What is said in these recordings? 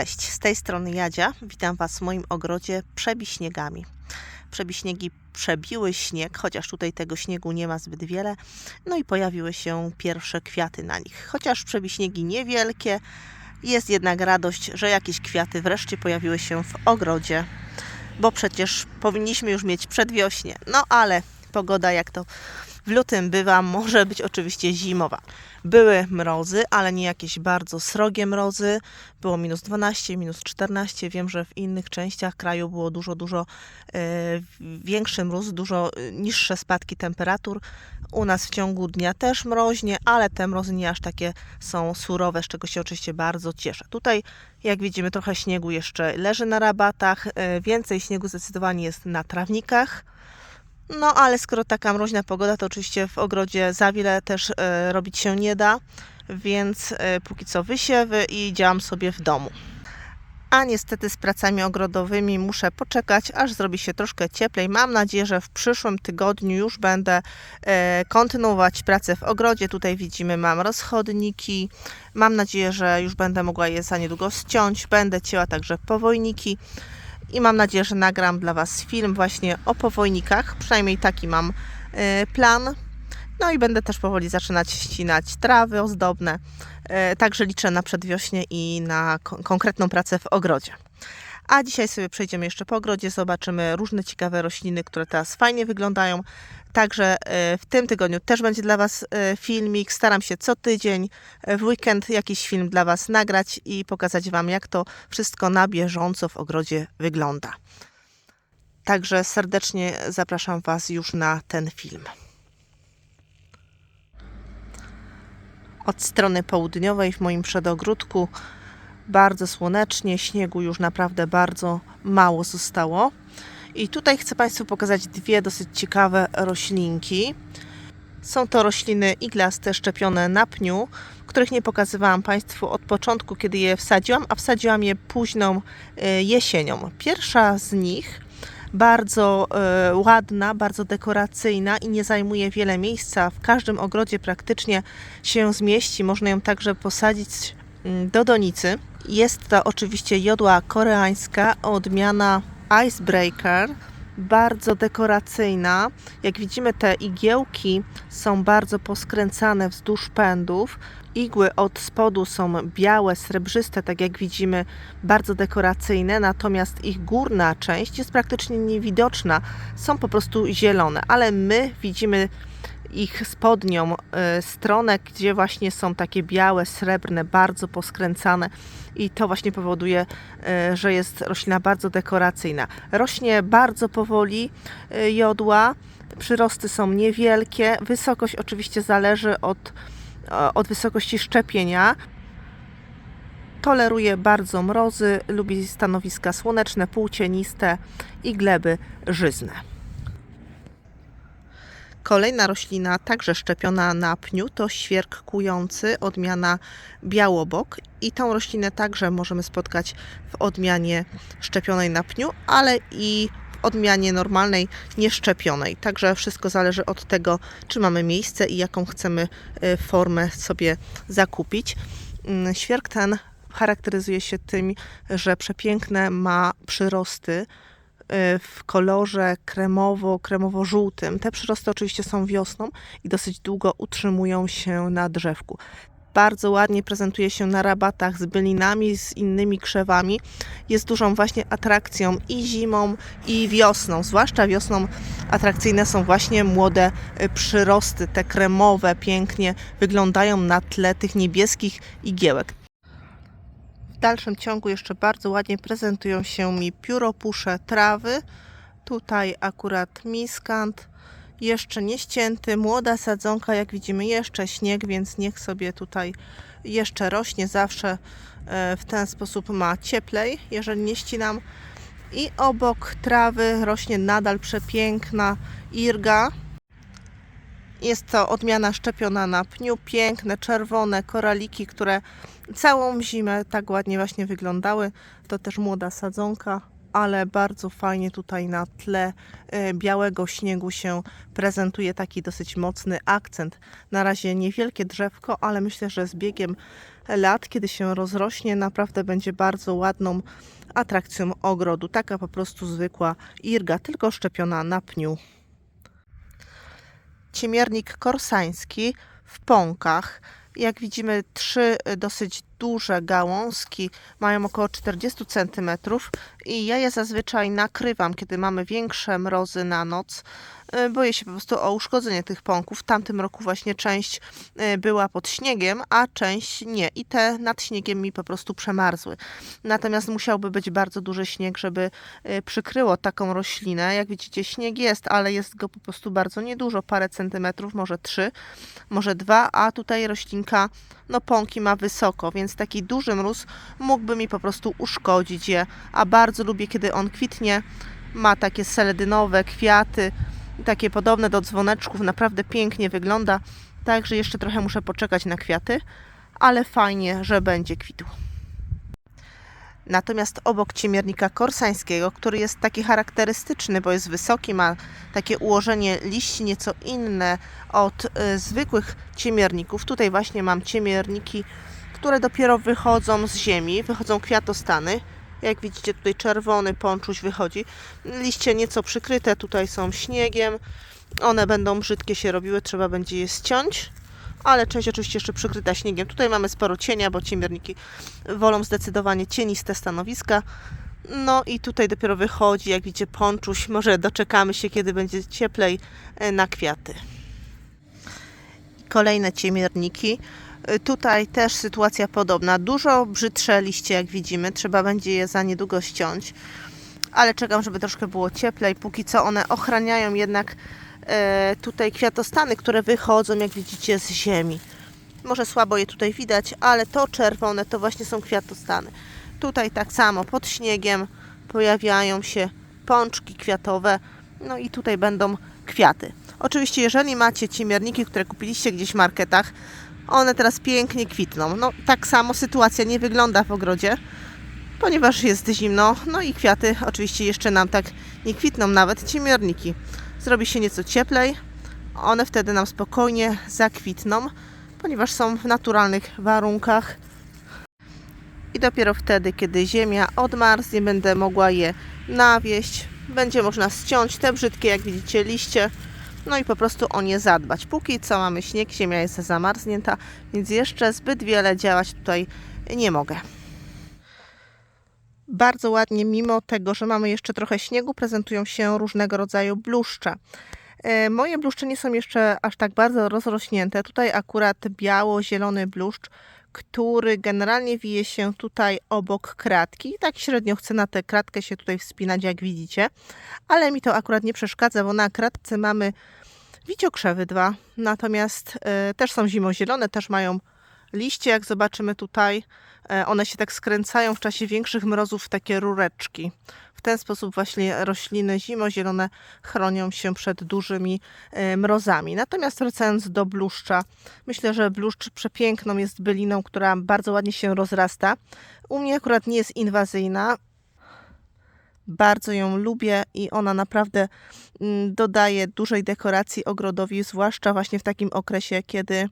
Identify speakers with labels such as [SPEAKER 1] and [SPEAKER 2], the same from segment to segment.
[SPEAKER 1] Cześć, z tej strony Jadzia. Witam Was w moim ogrodzie przebiśniegami. Przebiśniegi przebiły śnieg, chociaż tutaj tego śniegu nie ma zbyt wiele. No i pojawiły się pierwsze kwiaty na nich. Chociaż przebiśniegi niewielkie, jest jednak radość, że jakieś kwiaty wreszcie pojawiły się w ogrodzie, bo przecież powinniśmy już mieć przedwiośnie. No ale pogoda, jak to w lutym bywa, może być oczywiście zimowa. Były mrozy, ale nie jakieś bardzo srogie mrozy. Było minus 12, minus 14. Wiem, że w innych częściach kraju było dużo, dużo e, większy mróz, dużo e, niższe spadki temperatur. U nas w ciągu dnia też mroźnie, ale te mrozy nie aż takie są surowe, z czego się oczywiście bardzo cieszę. Tutaj, jak widzimy, trochę śniegu jeszcze leży na rabatach. E, więcej śniegu zdecydowanie jest na trawnikach. No ale skoro taka mroźna pogoda, to oczywiście w ogrodzie za wiele też e, robić się nie da, więc e, póki co wysiewy i działam sobie w domu. A niestety z pracami ogrodowymi muszę poczekać, aż zrobi się troszkę cieplej. Mam nadzieję, że w przyszłym tygodniu już będę e, kontynuować pracę w ogrodzie. Tutaj widzimy, mam rozchodniki. Mam nadzieję, że już będę mogła je za niedługo ściąć. Będę cięła także powojniki i mam nadzieję, że nagram dla Was film właśnie o powojnikach. Przynajmniej taki mam y, plan. No i będę też powoli zaczynać ścinać trawy ozdobne. Y, także liczę na przedwiośnie i na kon- konkretną pracę w ogrodzie. A dzisiaj sobie przejdziemy jeszcze po ogrodzie, zobaczymy różne ciekawe rośliny, które teraz fajnie wyglądają. Także y, w tym tygodniu też będzie dla Was y, filmik. Staram się co tydzień y, w weekend jakiś film dla Was nagrać i pokazać Wam, jak to wszystko na bieżąco w ogrodzie wygląda. Także serdecznie zapraszam Was już na ten film. Od strony południowej w moim przedogródku bardzo słonecznie, śniegu już naprawdę bardzo mało zostało. I tutaj chcę Państwu pokazać dwie dosyć ciekawe roślinki. Są to rośliny iglaste szczepione na pniu, których nie pokazywałam Państwu od początku, kiedy je wsadziłam, a wsadziłam je późną e, jesienią. Pierwsza z nich bardzo e, ładna, bardzo dekoracyjna i nie zajmuje wiele miejsca. W każdym ogrodzie praktycznie się zmieści. Można ją także posadzić mm, do donicy. Jest to oczywiście jodła koreańska, odmiana Icebreaker, bardzo dekoracyjna. Jak widzimy, te igiełki są bardzo poskręcane wzdłuż pędów. Igły od spodu są białe, srebrzyste, tak jak widzimy, bardzo dekoracyjne, natomiast ich górna część jest praktycznie niewidoczna, są po prostu zielone, ale my widzimy ich spodnią y, stronę, gdzie właśnie są takie białe, srebrne, bardzo poskręcane i to właśnie powoduje, y, że jest roślina bardzo dekoracyjna. Rośnie bardzo powoli y, jodła, przyrosty są niewielkie, wysokość oczywiście zależy od, od wysokości szczepienia. Toleruje bardzo mrozy, lubi stanowiska słoneczne, półcieniste i gleby żyzne. Kolejna roślina, także szczepiona na pniu, to świerk kujący, odmiana białobok. I tą roślinę także możemy spotkać w odmianie szczepionej na pniu, ale i w odmianie normalnej, nieszczepionej. Także wszystko zależy od tego, czy mamy miejsce i jaką chcemy y, formę sobie zakupić. Mm, Świerk ten charakteryzuje się tym, że przepiękne ma przyrosty w kolorze kremowo-kremowo-żółtym. Te przyrosty oczywiście są wiosną i dosyć długo utrzymują się na drzewku. Bardzo ładnie prezentuje się na rabatach z bylinami, z innymi krzewami. Jest dużą właśnie atrakcją i zimą, i wiosną. Zwłaszcza wiosną atrakcyjne są właśnie młode y, przyrosty, te kremowe, pięknie wyglądają na tle tych niebieskich igiełek. W dalszym ciągu jeszcze bardzo ładnie prezentują się mi pióropusze trawy. Tutaj akurat miskant, jeszcze nie ścięty, młoda sadzonka, jak widzimy jeszcze śnieg, więc niech sobie tutaj jeszcze rośnie. Zawsze e, w ten sposób ma cieplej, jeżeli nie ścinam. I obok trawy rośnie nadal przepiękna irga. Jest to odmiana szczepiona na pniu, piękne, czerwone koraliki, które całą zimę tak ładnie właśnie wyglądały. To też młoda sadzonka, ale bardzo fajnie tutaj na tle e, białego śniegu się prezentuje taki dosyć mocny akcent. Na razie niewielkie drzewko, ale myślę, że z biegiem lat, kiedy się rozrośnie, naprawdę będzie bardzo ładną atrakcją ogrodu. Taka po prostu zwykła irga, tylko szczepiona na pniu. Ciemiernik korsański w pąkach. Jak widzimy, trzy y, dosyć duże gałązki mają około 40 cm i ja je zazwyczaj nakrywam, kiedy mamy większe mrozy na noc. Y, Boję się po prostu o uszkodzenie tych pąków. W tamtym roku właśnie część y, była pod śniegiem, a część nie. I te nad śniegiem mi po prostu przemarzły. Natomiast musiałby być bardzo duży śnieg, żeby y, przykryło taką roślinę. Jak widzicie, śnieg jest, ale jest go po prostu bardzo niedużo, parę centymetrów, może trzy, może dwa, a tutaj roślinka, no pąki ma wysoko, więc taki duży mróz mógłby mi po prostu uszkodzić je, a bardzo lubię, kiedy on kwitnie, ma takie seledynowe kwiaty, takie podobne do dzwoneczków, naprawdę pięknie wygląda, także jeszcze trochę muszę poczekać na kwiaty, ale fajnie, że będzie kwitł. Natomiast obok ciemiernika korsańskiego, który jest taki charakterystyczny, bo jest wysoki, ma takie ułożenie liści nieco inne od y, zwykłych ciemierników. Tutaj właśnie mam ciemierniki, które dopiero wychodzą z ziemi, wychodzą kwiatostany. Jak widzicie, tutaj czerwony pączuś wychodzi. Liście nieco przykryte tutaj są śniegiem. One będą brzydkie się robiły, trzeba będzie je ściąć ale część oczywiście jeszcze przykryta śniegiem. Tutaj mamy sporo cienia, bo ciemierniki wolą zdecydowanie cieniste stanowiska. No i tutaj dopiero wychodzi, jak widzicie, pączuś. Może doczekamy się, kiedy będzie cieplej e, na kwiaty. Kolejne ciemierniki. Tutaj też sytuacja podobna. Dużo brzydsze liście, jak widzimy. Trzeba będzie je za niedługo ściąć. Ale czekam, żeby troszkę było cieplej. Póki co one ochraniają jednak e, tutaj kwiatostany, które wychodzą, jak widzicie, z ziemi. Może słabo je tutaj widać, ale to czerwone to właśnie są kwiatostany. Tutaj tak samo pod śniegiem pojawiają się pączki kwiatowe, no i tutaj będą kwiaty. Oczywiście, jeżeli macie ciemierniki, które kupiliście gdzieś w marketach, one teraz pięknie kwitną. No tak samo sytuacja nie wygląda w ogrodzie, ponieważ jest zimno, no i kwiaty oczywiście jeszcze nam tak nie kwitną, nawet ciemierniki zrobi się nieco cieplej, one wtedy nam spokojnie zakwitną, ponieważ są w naturalnych warunkach. I dopiero wtedy, kiedy ziemia odmarznie, będę mogła je nawieść. Będzie można ściąć te brzydkie, jak widzicie, liście. No i po prostu o nie zadbać. Póki co mamy śnieg, ziemia jest zamarznięta, więc jeszcze zbyt wiele działać tutaj nie mogę. Bardzo ładnie, mimo tego, że mamy jeszcze trochę śniegu, prezentują się różnego rodzaju bluszcze. E, Moje bluszcze nie są jeszcze aż tak bardzo rozrośnięte. Tutaj akurat biało-zielony bluszcz, który generalnie wije się tutaj obok kratki. Tak średnio chcę na tę kratkę się tutaj wspinać, jak widzicie. Ale mi to akurat nie przeszkadza, bo na kratce mamy wiciokrzewy dwa. Natomiast e, też są zimozielone, też mają liście, jak zobaczymy tutaj, e, one się tak skręcają w czasie większych mrozów w takie rureczki. Ten sposób właśnie rośliny zimozielone chronią się przed dużymi e, mrozami. Natomiast wracając do bluszcza, myślę, że bluszcz przepiękną jest byliną, która bardzo ładnie się rozrasta. U mnie akurat nie jest inwazyjna. Bardzo ją lubię i ona naprawdę mm, dodaje dużej dekoracji ogrodowi, zwłaszcza właśnie w takim okresie, kiedy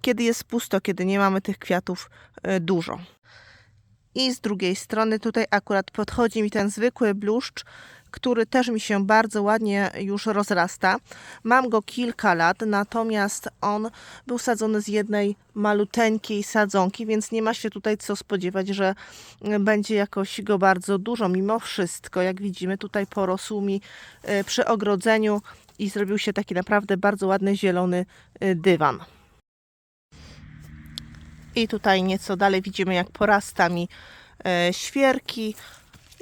[SPEAKER 1] kiedy jest pusto, kiedy nie mamy tych kwiatów e, dużo. I z drugiej strony tutaj akurat podchodzi mi ten zwykły bluszcz, który też mi się bardzo ładnie już rozrasta. Mam go kilka lat, natomiast on był sadzony z jednej maluteńkiej sadzonki, więc nie ma się tutaj co spodziewać, że będzie jakoś go bardzo dużo. Mimo wszystko, jak widzimy, tutaj porosł mi e, przy ogrodzeniu i zrobił się taki naprawdę bardzo ładny zielony e, dywan. I tutaj nieco dalej widzimy, jak porasta mi e, świerki.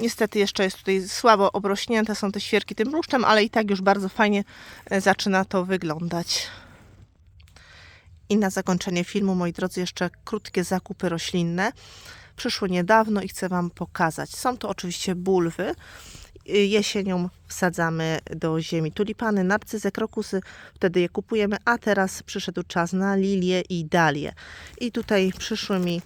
[SPEAKER 1] Niestety jeszcze jest tutaj słabo obrośnięte są te świerki tym bluszczem, ale i tak już bardzo fajnie e, zaczyna to wyglądać. I na zakończenie filmu, moi drodzy, jeszcze krótkie zakupy roślinne. Przyszły niedawno i chcę Wam pokazać. Są to oczywiście bulwy. Y, Jesienią wsadzamy do ziemi tulipany, narcyzy, krokusy, wtedy je kupujemy, a teraz przyszedł czas na lilie i dalie. I tutaj przyszły mi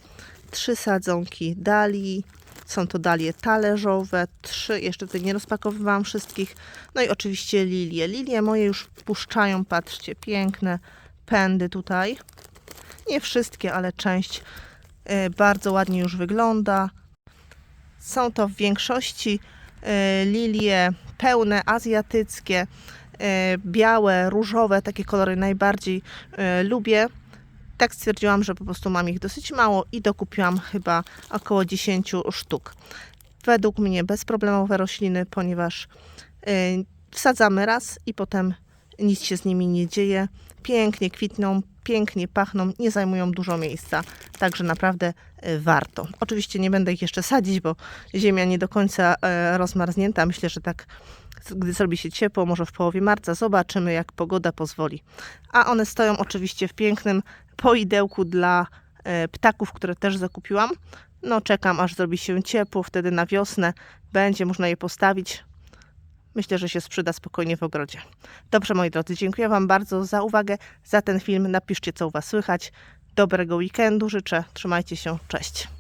[SPEAKER 1] trzy sadzonki dalii, Są to dalie talerzowe, trzy, jeszcze tutaj nie rozpakowywałam wszystkich. No i oczywiście lilie. Lilie moje już puszczają, patrzcie, piękne pędy tutaj. Nie wszystkie, ale część e, bardzo ładnie już wygląda. Są to w większości lilie pełne, azjatyckie, e, białe, różowe, takie kolory najbardziej e, lubię. Tak stwierdziłam, że po prostu mam ich dosyć mało i dokupiłam chyba około 10 sztuk. Według mnie bezproblemowe rośliny, ponieważ e, wsadzamy raz i potem nic się z nimi nie dzieje. Pięknie kwitną, pięknie pachną, nie zajmują dużo miejsca, także naprawdę e, warto. Oczywiście nie będę ich jeszcze sadzić, bo ziemia nie do końca e, rozmarznięta. Myślę, że tak, gdy zrobi się ciepło, może w połowie marca, zobaczymy, jak pogoda pozwoli. A one stoją oczywiście w pięknym poidełku dla e, ptaków, które też zakupiłam. No, czekam, aż zrobi się ciepło, wtedy na wiosnę będzie można je postawić. Myślę, że się sprzyda spokojnie w ogrodzie. Dobrze, moi drodzy, dziękuję Wam bardzo za uwagę, za ten film. Napiszcie, co u Was słychać. Dobrego weekendu życzę. Trzymajcie się. Cześć.